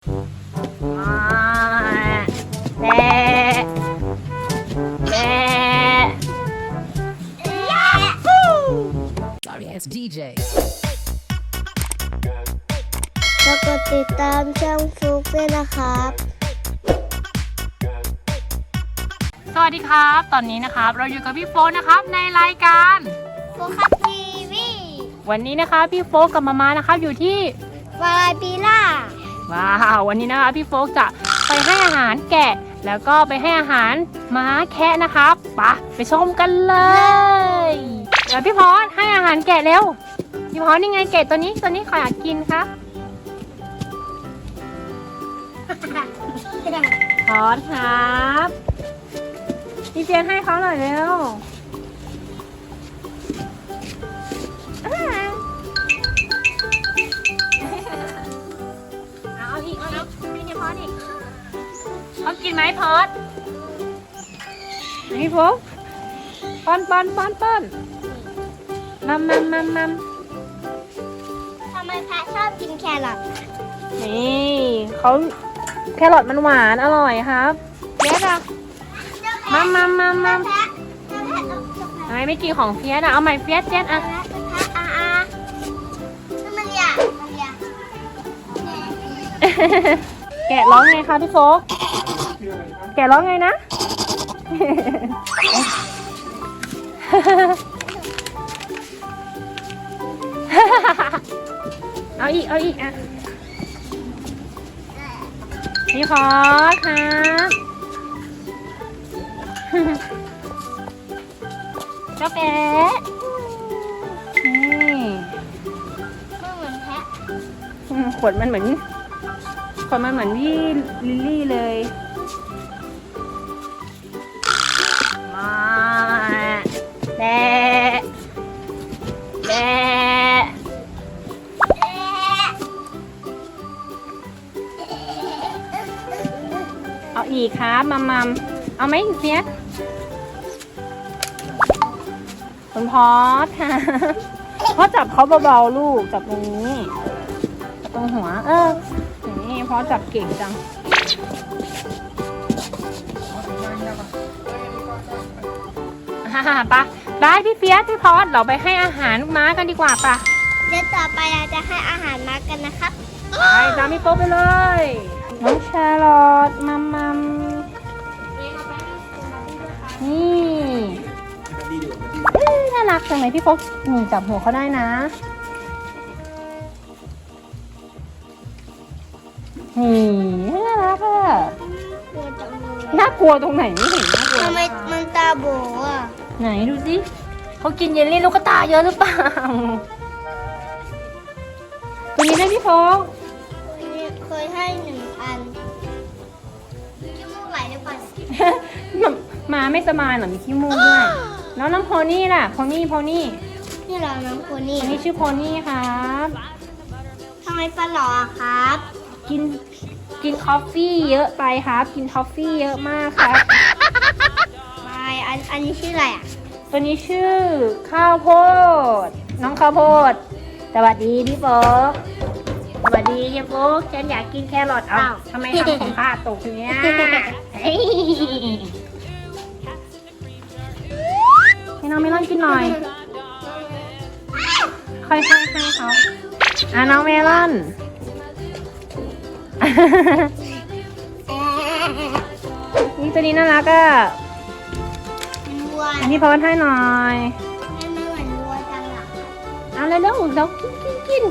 แม่แม่ Sorry ass DJ. แล้วก็ติดตามช่องฟลุกด้วยนะครับ สวัสดีครับ ตอนนี้นะครับ เราอยู่กับพี่โฟนนะครับในรายการโฟกัสทีวีวันนี้นะคะพี่โฟกกับมามานะครับอยู่ที่ วายปีล่า ว้าววันนี้นะคะพี่โฟกจะไปให้อาหารแกะ แล้วก็ไปให้อาหารม้าแคะนะครับปะไปชมกันเลยเดี๋ยวพี่พอสให้อาหารแกะเร็วพี่พอสนี่ไงแกะตัวนี้ตัวนี้ขออยากกินครับพอสครับพี่เฟียนให้เขาหน่อยเร็ว เขากินไหมพอสนี่พวกป้อนป้อนป้อนป้อนมัมมัมมัมมัมทำไมแพะชอบกินแครอทนี่เขาแครอทมันหวานอร่อยครับเฟียสอะมัมมัมมัมมัมแพะแพะเอาช็อกโกทำไมไม่กินของเฟียสอะเอาใหม่เฟียสเฟียสอะแลตแพะอาอานั่นมันอยากมันอยากแกะร้องไงคะพี่โฟก แกะร้องไงนะ เอาอีก เอาอีกอะ นี่ขอครับเจ้าแกะนี่ไม่เหมือนแพะ อืมขวดมันเหมือนขวดมันเหมือนพี่ลิลลี่เลย เอาอีกครับมัมมัมเอาไหมเฟียสคุณพอสค่ะพ่อจับเขาเบาๆลูกจับตรงนี้จับตรงหัว เออนี่พ่อจับเก่งจังฮ่าฮ่าปะได้พี่เฟียสพี่พอสเราไปให้อาหารม้ากันดีกว่าปะเดี๋ยวต่อไปเราจะให้อาหารมากันนะครับไปตามพี่โป๊ปไปเลย น้องชา น่ารักจังเลยพี่โป๊ปนี่จับหัวเขาได้นะ นี่น่ารักอะกลัวจังเลยน่ากลัวตรงไหนไม่เห็นน่ากลัวทำไมมันตาโบอะไหนดูสิเขากินเยลลี่ลูกกระตายเยอะหรือเปล่าตัวนี้ได้พี่โป๊ปเคยให้หนึ่งอันขี้มูกไหลหรือเปล่าหมาไม่สบายเหรอมีขี้มูกด้วย แล้วน้องโพนี่ล่ะ โพนี่ โพนี่ นี่เราน้องคนนี้อันนี้ชื่อโพนี่ครับ ทำไมฟันหล่ออะครับ กิน กินคอฟฟี่เยอะไปครับ กินคอฟฟี่เยอะมากครับ ไม่อันอันนี้ชื่ออะไรอะ ตัวนี้ชื่อข้าวโพด น้องข้าวโพด สวัสดีพี่โป๊กสวัสดีเฮียโป๊กฉันอยากกินแครอทเอ้าทำไมทำของข้าตกเนี่ยเฮ้ย ค่อยๆให้เขาอะน้องเมลอน นี่ตัวนี้น่ารักอะวัวอันนี้พอให้หน่อย ไม่เหมือนวัวจังหรอเอาเร็วๆเดี๋ยวกินกินกิน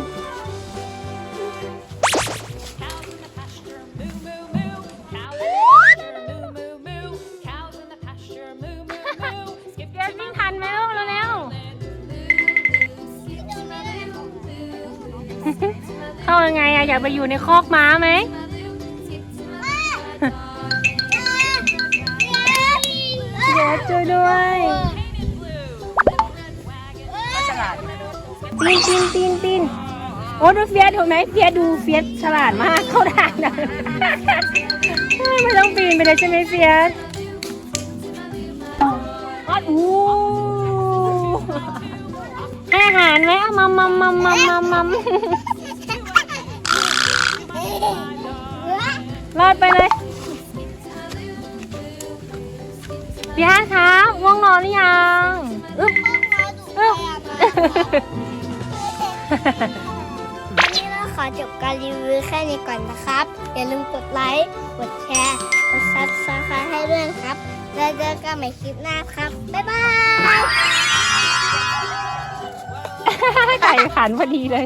เข้ายังไงอะอยากไปอยู่ในคอกม้าไหมเกดช่วยด้วยปีนปีนปีนปีนโอ้ดูเฟียสถูกไหมเฟียสดูเฟียสฉลาดมากเข้าทางนะไม่ต้องปีนไปเลยใช่ไหมเฟียสออดอู้ให้อาหารไหมเอามัมมัมมัมมัมมัมมัม รอดไปเลยพี่ฮันครับง่วงนอนหรือยังอึ๊บอึ๊บวันนี้เราขอจบการรีวิวแค่นี้ก่อนนะครับ อย่าลืมกดไลค์ กดแชร์ กดซับสไครต์ให้ด้วยนะครับ แล้วเจอกันใหม่คลิปหน้าครับ บ๊ายบายไก่ขันพอดีเลย